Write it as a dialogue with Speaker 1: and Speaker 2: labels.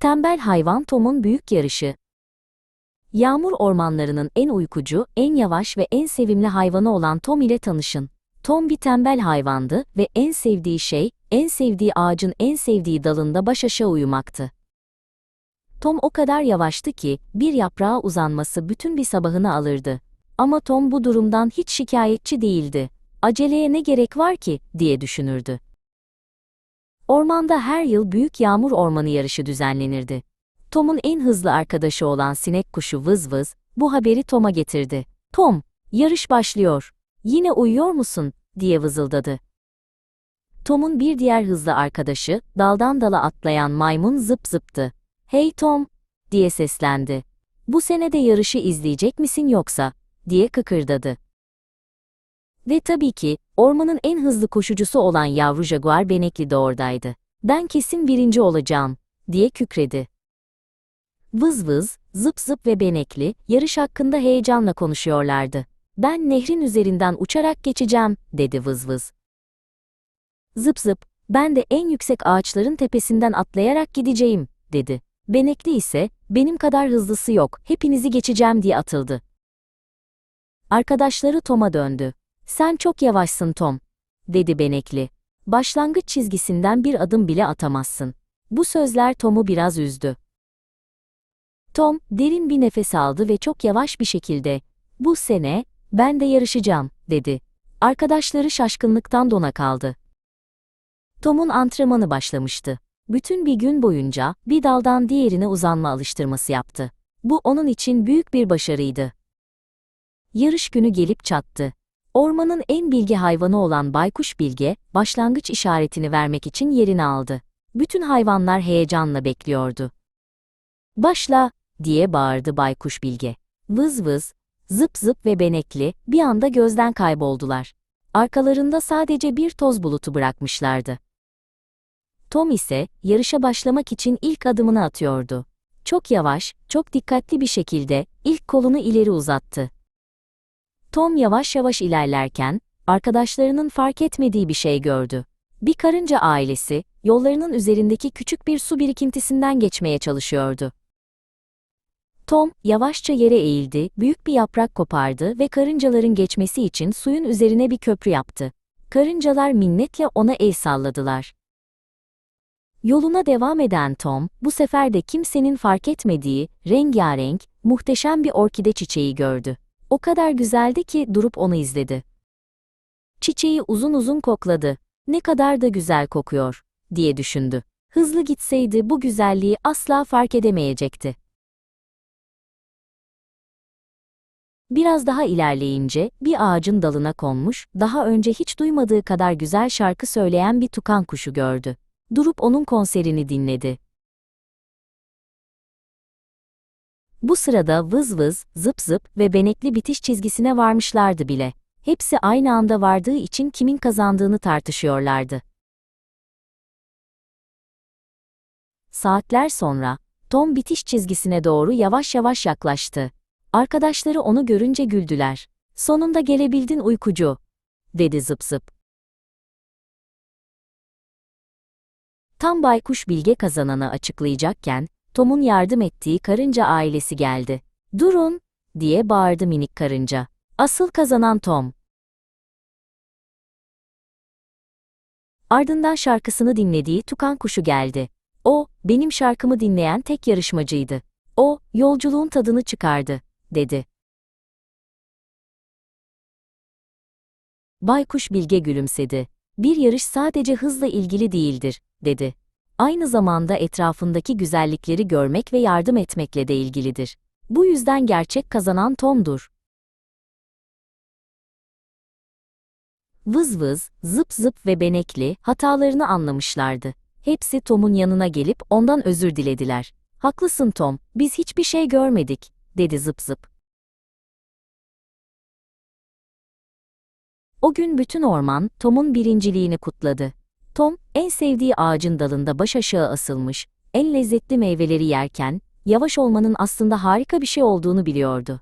Speaker 1: Tembel hayvan Tom'un büyük yarışı. Yağmur ormanlarının en uykucu, en yavaş ve en sevimli hayvanı olan Tom ile tanışın. Tom bir tembel hayvandı ve en sevdiği şey, en sevdiği ağacın en sevdiği dalında baş aşağı uyumaktı. Tom o kadar yavaştı ki, bir yaprağa uzanması bütün bir sabahını alırdı. Ama Tom bu durumdan hiç şikayetçi değildi. Aceleye ne gerek var ki, diye düşünürdü. Ormanda her yıl büyük yağmur ormanı yarışı düzenlenirdi. Tom'un en hızlı arkadaşı olan sinek kuşu Vız Vız, bu haberi Tom'a getirdi. Tom, yarış başlıyor. Yine uyuyor musun? diye vızıldadı. Tom'un bir diğer hızlı arkadaşı, daldan dala atlayan maymun zıp zıptı. Hey Tom, diye seslendi. Bu sene de yarışı izleyecek misin yoksa? diye kıkırdadı. Ve tabii ki, ormanın en hızlı koşucusu olan yavru jaguar Benekli de oradaydı. Ben kesin birinci olacağım, diye kükredi. Vız vız, zıp zıp ve Benekli, yarış hakkında heyecanla konuşuyorlardı. Ben nehrin üzerinden uçarak geçeceğim, dedi vız vız. Zıp zıp, ben de en yüksek ağaçların tepesinden atlayarak gideceğim, dedi. Benekli ise, benim kadar hızlısı yok, hepinizi geçeceğim diye atıldı. Arkadaşları Tom'a döndü. Sen çok yavaşsın Tom, dedi Benekli. Başlangıç çizgisinden bir adım bile atamazsın. Bu sözler Tom'u biraz üzdü. Tom, derin bir nefes aldı ve çok yavaş bir şekilde, bu sene, ben de yarışacağım, dedi. Arkadaşları şaşkınlıktan dona kaldı. Tom'un antrenmanı başlamıştı. Bütün bir gün boyunca bir daldan diğerine uzanma alıştırması yaptı. Bu onun için büyük bir başarıydı. Yarış günü gelip çattı. Ormanın en bilge hayvanı olan Baykuş Bilge, başlangıç işaretini vermek için yerini aldı. Bütün hayvanlar heyecanla bekliyordu. Başla, diye bağırdı Baykuş Bilge. Vız vız, zıp zıp ve benekli bir anda gözden kayboldular. Arkalarında sadece bir toz bulutu bırakmışlardı. Tom ise yarışa başlamak için ilk adımını atıyordu. Çok yavaş, çok dikkatli bir şekilde ilk kolunu ileri uzattı. Tom yavaş yavaş ilerlerken arkadaşlarının fark etmediği bir şey gördü. Bir karınca ailesi yollarının üzerindeki küçük bir su birikintisinden geçmeye çalışıyordu. Tom yavaşça yere eğildi, büyük bir yaprak kopardı ve karıncaların geçmesi için suyun üzerine bir köprü yaptı. Karıncalar minnetle ona el salladılar. Yoluna devam eden Tom, bu sefer de kimsenin fark etmediği, rengarenk, muhteşem bir orkide çiçeği gördü. O kadar güzeldi ki durup onu izledi. Çiçeği uzun uzun kokladı. Ne kadar da güzel kokuyor, diye düşündü. Hızlı gitseydi bu güzelliği asla fark edemeyecekti. Biraz daha ilerleyince bir ağacın dalına konmuş, daha önce hiç duymadığı kadar güzel şarkı söyleyen bir tukan kuşu gördü. Durup onun konserini dinledi. Bu sırada vız vız, zıp zıp ve benekli bitiş çizgisine varmışlardı bile. Hepsi aynı anda vardığı için kimin kazandığını tartışıyorlardı. Saatler sonra, Tom bitiş çizgisine doğru yavaş yavaş yaklaştı. Arkadaşları onu görünce güldüler. Sonunda gelebildin uykucu, dedi zıp zıp. Tam baykuş bilge kazananı açıklayacakken, Tom'un yardım ettiği karınca ailesi geldi. Durun, diye bağırdı minik karınca. Asıl kazanan Tom. Ardından şarkısını dinlediği tukan kuşu geldi. O, benim şarkımı dinleyen tek yarışmacıydı. O, yolculuğun tadını çıkardı, dedi. Baykuş Bilge gülümsedi. Bir yarış sadece hızla ilgili değildir, dedi. Aynı zamanda etrafındaki güzellikleri görmek ve yardım etmekle de ilgilidir. Bu yüzden gerçek kazanan Tom'dur. Vız vız, zıp zıp ve benekli hatalarını anlamışlardı. Hepsi Tom'un yanına gelip ondan özür dilediler. Haklısın Tom, biz hiçbir şey görmedik, dedi zıp zıp. O gün bütün orman Tom'un birinciliğini kutladı. Tom, en sevdiği ağacın dalında baş aşağı asılmış, en lezzetli meyveleri yerken, yavaş olmanın aslında harika bir şey olduğunu biliyordu.